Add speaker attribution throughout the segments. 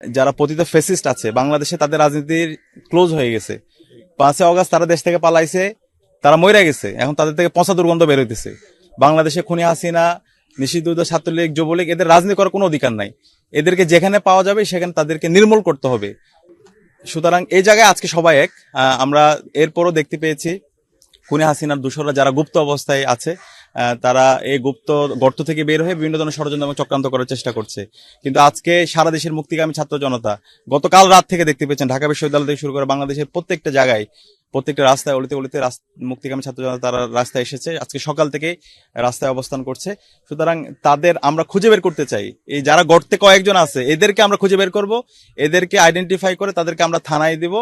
Speaker 1: যারা পতিত ফেসিস্ট আছে, বাংলাদেশে তাদের রাজনীতির ক্লোজ হয়ে গেছে। পাঁচে অগস্ট তারা দেশ থেকে পালাইছে, তারা মরে গেছে। এখন তাদের থেকে পচা দুর্গন্ধ বের হইতেছে। বাংলাদেশে খুনি হাসিনা, নিষিদ্ধ ছাত্রলীগ, যুবলীগ, এদের রাজনীতি করার কোনো অধিকার নাই। এদেরকে যেখানে পাওয়া যাবে, সেখানে তাদেরকে নির্মূল করতে হবে। সুতরাং এই জায়গায় আজকে সবাই এক। আমরা এরপরও দেখতে পেয়েছি, খুনি হাসিনার দূষররা যারা গুপ্ত অবস্থায় আছে তারা এই গুপ্ত গর্ত থেকে বের হয়ে বিভিন্ন ধরনের ষড়যন্ত্র এবং চক্রান্ত করার চেষ্টা করছে। কিন্তু আজকে সারা দেশের মুক্তিগামী ছাত্র জনতা গতকাল রাত থেকে দেখতে পেয়েছেন, ঢাকা বিশ্ববিদ্যালয় থেকে শুরু করে বাংলাদেশের প্রত্যেকটা জায়গায়, প্রত্যেকটা রাস্তায়, অলিতে অলিতে মুক্তিকামী ছাত্র জনতা তারা রাস্তায় এসেছে। আজকে সকাল থেকে রাস্তায় অবস্থান করছে। সুতরাং তাদের আমরা খুঁজে বের করতে চাই। এই যারা গর্তে কয়েকজন আছে, এদেরকে আমরা খুঁজে বের করব, এদেরকে আইডেন্টিফাই করে তাদেরকে আমরা থানায় দিব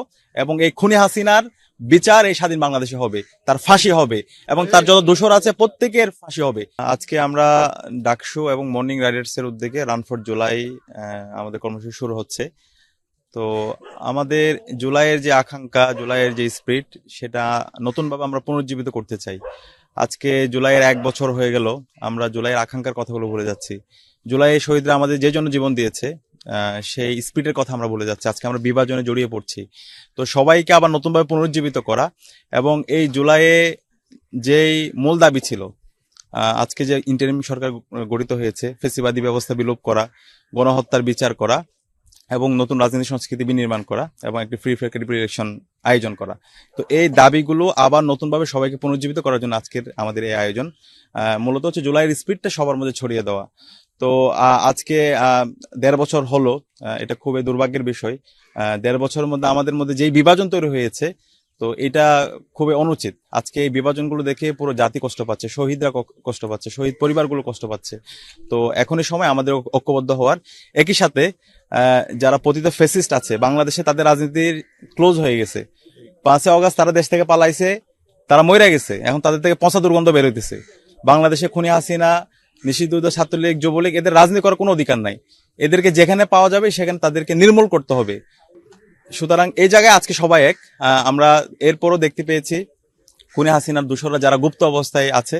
Speaker 1: এবং এই খুনি হাসিনার বিচার এই স্বাধীন বাংলাদেশে হবে, তার ফাঁসি হবে এবং তার যত দোষর আছে প্রত্যেকের ফাঁসি হবে। আজকে আমরা ডাকসু এবং মর্নিং রাইডার্স এর উদ্যোগে রান ফর জুলাই আমাদের কর্মসূচি শুরু হচ্ছে। তো আমাদের জুলাইয়ের যে আকাঙ্ক্ষা, জুলাইয়ের যে স্পিরিট, সেটা নতুনভাবে আমরা পুনর্জীবিত করতে চাই। আজকে জুলাইয়ের এক বছর হয়ে গেল, আমরা জুলাইয়ের আকাঙ্ক্ষার কথাগুলো ভুলে যাচ্ছি। জুলাইয়ের শহীদরা আমাদের যে জন্য জীবন দিয়েছে সেই স্পিডের কথা আমরা ভুলে যাচ্ছি। আজকে আমরা বিভাজনে জড়িয়ে পড়ছি। তো সবাইকে আবার নতুনভাবে পুনর্জীবিত করা এবং এই জুলাইয়ে যেই মূল দাবি ছিল আজকে যে ইন্টারিম সরকার গঠিত হয়েছে, ফেসিবাদী ব্যবস্থা বিলোপ করা, গণহত্যার বিচার করা এবং নতুন রাজনীতি সংস্কৃতি বিনির্মাণ করা এবং একটি ফ্রি ফেয়ার ইলেকশন আয়োজন করা। তো এই দাবিগুলো আবার নতুনভাবে সবাইকে পুনর্জীবিত করার জন্য আজকের আমাদের এই আয়োজন। মূলত হচ্ছে জুলাইয়ের স্পিডটা সবার মধ্যে ছড়িয়ে দেওয়া। তো আজকে দেড় বছর হলো এটা খুবই দুর্ভাগ্যের বিষয়। দেড় বছরের মধ্যে আমাদের মধ্যে যেই বিভাজন তৈরি হয়েছে, তো এটা খুবই অনুচিত। আজকে এই বিভাজনগুলো দেখে পুরো জাতি কষ্ট পাচ্ছে, শহীদরা কষ্ট পাচ্ছে, শহীদ পরিবারগুলো কষ্ট পাচ্ছে। তো এখনই সময় আমাদের ঐক্যবদ্ধ হওয়ার একই সাথে যারা পতিত ফেসিস্ট আছে, বাংলাদেশে তাদের রাজনীতির ক্লোজ হয়ে গেছে। পাঁচই অগস্ট তারা দেশ থেকে পালাইছে, তারা মরে গেছে, এখন তাদের থেকে পচা দুর্গন্ধ বের হইতেছে। বাংলাদেশে খুনি হাসিনা নিষিদ্ধ ছাত্রলীগ, যুবলীগ, এদের রাজনীতি করার কোনো অধিকার নাই। এদেরকে যেখানে পাওয়া যাবে, সেখানে তাদেরকে নির্মূল করতে হবে। সুতরাং এই জায়গায় আজকে সবাই এক। আমরা এরপরও দেখতে পেয়েছি কুনে হাসিনার দূষররা যারা গুপ্ত অবস্থায় আছে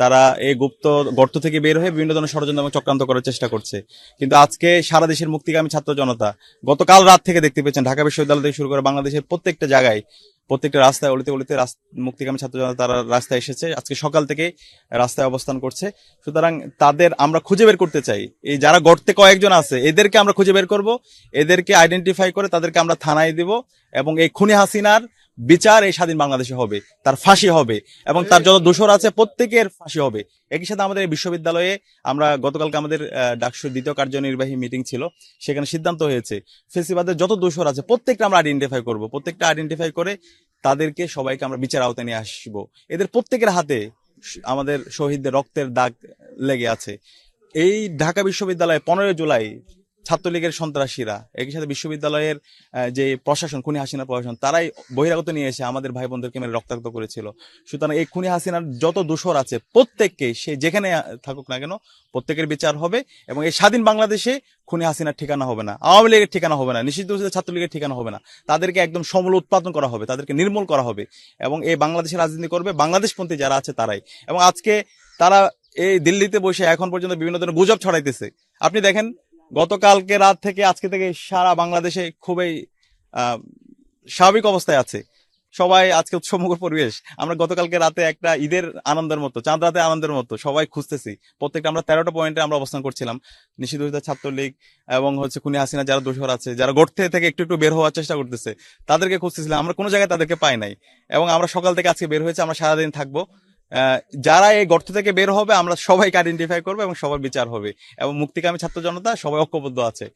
Speaker 1: তারা এই গুপ্ত গর্ত থেকে বের হয়ে বিভিন্ন ধরনের ষড়যন্ত্র এবং চক্রান্ত করার চেষ্টা করছে। কিন্তু আজকে সারা দেশের মুক্তিকামী ছাত্র জনতা গতকাল রাত থেকে দেখতে পেয়েছেন, ঢাকা বিশ্ববিদ্যালয় থেকে শুরু করে বাংলাদেশের প্রত্যেকটা জায়গায়, প্রত্যেকটা রাস্তায়, অলিতে অলিতে মুক্তিকামী ছাত্র জনতা তারা রাস্তায় এসেছে। আজকে সকাল থেকে রাস্তায় অবস্থান করছে। সুতরাং তাদের আমরা খুঁজে বের করতে চাই। এই যারা গর্তে কয়েকজন আছে, এদেরকে আমরা খুঁজে বের করব। এদেরকে আইডেন্টিফাই করে তাদেরকে আমরা থানায় দিব এবং এই খুনি হাসিনার বিচার এই স্বাধীন বাংলাদেশে হবে, তার ফাঁসি হবে এবং তার যত দোষর আছে প্রত্যেকের ফাঁসি হবে। একই সাথে আমাদের বিশ্ববিদ্যালয়ে আমরা গতকালকে আমাদের ডাকসুর দ্বিতীয় কার্যনির্বাহী মিটিং ছিল, সেখানে সিদ্ধান্ত হয়েছে, ফেসিবাদের যত দোষর আছে প্রত্যেকটা আমরা আইডেন্টিফাই করব, প্রত্যেকটা আইডেন্টিফাই করে তাদেরকে সবাইকে আমরা বিচার আওতায় নিয়ে আসব। এদের প্রত্যেকের হাতে আমাদের শহীদদের রক্তের দাগ লেগে আছে। এই ঢাকা বিশ্ববিদ্যালয়ে পনেরোই জুলাই ছাত্রলীগের সন্ত্রাসীরা, একই সাথে বিশ্ববিদ্যালয়ের যে প্রশাসন, খুনি হাসিনা প্রশাসন, তারাই বহিরাগত নিয়ে এসে আমাদের ভাই বোনদেরকে মেরে রক্তাক্ত করেছিল। সুতরাং এই খুনি হাসিনার যত দোষর আছে, প্রত্যেককে, সে যেখানে থাকুক না কেন, প্রত্যেকের বিচার হবে এবং এই স্বাধীন বাংলাদেশে খুনি হাসিনার ঠিকানা হবে না, আওয়ামী লীগের ঠিকানা হবে না, নিষিদ্ধ ছাত্রলীগের ঠিকানা হবে না। তাদেরকে একদম সমূল উৎপাদন করা হবে, তাদেরকে নির্মূল করা হবে এবং এই বাংলাদেশের রাজনীতি করবে বাংলাদেশপন্থী যারা আছে তারাই। এবং আজকে তারা এই দিল্লিতে বসে এখন পর্যন্ত বিভিন্ন ধরনের গুজব ছড়াইতেছে। আপনি দেখেন গতকালকে রাত থেকে আজকে থেকে সারা বাংলাদেশে খুবই স্বাভাবিক অবস্থায় আছে। সবাই আজকে উৎসবমুখর পরিবেশ। আমরা গতকালকে রাতে একটা ঈদের আনন্দের মতো, চাঁদ রাতে আনন্দের মতো সবাই খুঁজতেছি। প্রত্যেকটা আমরা তেরোটা পয়েন্টে আমরা অবস্থান করছিলাম। নিষিদ্ধ ছাত্রলীগ এবং হচ্ছে খুনি হাসিনা যারা দোষর আছে, যারা গর্তে থেকে একটু একটু বের হওয়ার চেষ্টা করতেছে, তাদেরকে খুঁজতেছিলাম। আমরা কোনো জায়গায় তাদেরকে পাই নাই। এবং আমরা সকাল থেকে আজকে বের হয়েছে, আমরা সারাদিন থাকব। যারা এই গর্ত থেকে বের হবে, আমরা সবাইকে আইডেন্টিফাই করব এবং সবার বিচার হবে। এবং মুক্তিকামী ছাত্র জনতা সবাই ঐক্যবদ্ধ আছে।